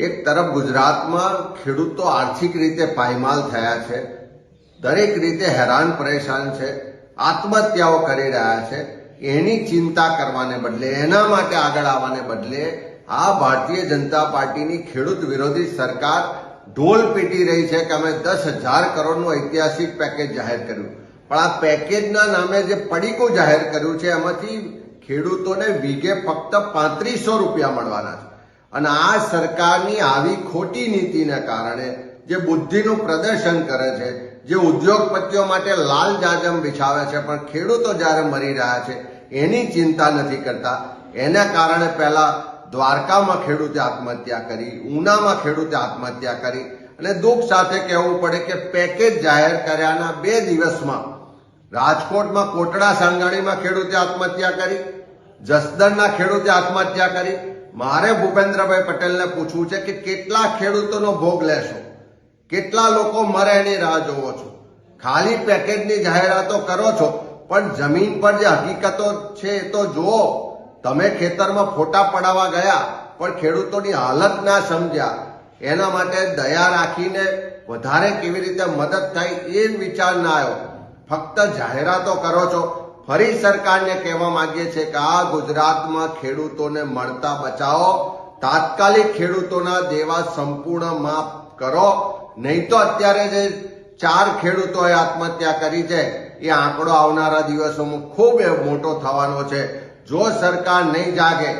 એક તરફ ગુજરાતમાં ખેડૂતો આર્થિક રીતે પાયમાલ થયા છે, દરેક રીતે હેરાન પરેશાન છે, આત્મહત્યાઓ કરી રહ્યા છે, એની ચિંતા કરવાને બદલે, એના માટે આગળ આવવાને બદલે આ ભારતીય જનતા પાર્ટીની ખેડૂત વિરોધી સરકાર ઢોલ પીટી રહી છે કે અમે દસ હજાર કરોડનું ઐતિહાસિક પેકેજ જાહેર કર્યું. પણ આ પેકેજના નામે જે પડીકું જાહેર કર્યું છે, એમાંથી ખેડૂતોને વીઘે ફક્ત પાંત્રીસો રૂપિયા મળવાના છે. અને આ સરકારની આવી ખોટી નીતિને કારણે જે બુદ્ધિનું પ્રદર્શન કરે છે, જે ઉદ્યોગપતિઓ માટે લાલ જાજમ બિછાવે છે, પણ ખેડૂતો જ્યારે મરી રહ્યા છે, એની ચિંતા નથી કરતા. એના કારણે પહેલા દ્વારકામાં ખેડૂતે આત્મહત્યા કરી, ઉનામાં ખેડૂતે આત્મહત્યા કરી. અને દુઃખ સાથે કહેવું પડે કે પેકેજ જાહેર કર્યાના બે દિવસમાં રાજકોટમાં કોટડા સાંગાણીમાં ખેડૂતે આત્મહત્યા કરી, જસદણના ખેડૂતે આત્મહત્યા કરી મારે ભૂપેન્દ્રભાઈ પટેલને પૂછવું છે કે કેટલા ખેડૂતોનો ભોગ લેશો? કેટલા લોકો મરે એની રાહ જોવો છો? ખાલી પેકેજની જાહેરાતો કરો છો, પણ જમીન પર જે હકીકતો છે એ તો જુઓ. તમે ખેતરમાં ફોટા પડાવવા ગયા, પણ ખેડૂતોની હાલત ના સમજ્યા. એના માટે દયા રાખીને વધારે કેવી રીતે મદદ થાય એ વિચાર ના આવ્યો. ફક્ત જાહેરાતો કરો છો ફરી સરકારને કહેવા માંગીએ છીએ કે આ ગુજરાતમાં ખેડૂતોને મળતા બચાવો, તાત્કાલિક ખેડૂતોના દેવા સંપૂર્ણ માફ કરો, નહીં તો અત્યારે જે ચાર ખેડૂતોએ આત્મહત્યા કરી છે, એ આંકડો આવનારા દિવસોમાં ખૂબ મોટો થવાનો છે. જો સરકાર નહીં જાગે,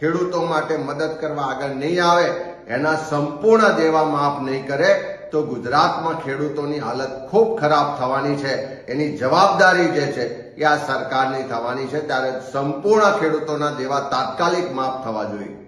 ખેડૂતો માટે મદદ કરવા આગળ નહીં આવે, એના સંપૂર્ણ દેવા માફ નહીં કરે તો ગુજરાતમાં ખેડૂતોની હાલત ખૂબ ખરાબ થવાની છે. એની જવાબદારી જે છે એ આ સરકારની થવાની છે. ત્યારે સંપૂર્ણ ખેડૂતોના દેવા તાત્કાલિક માફ થવા જોઈએ.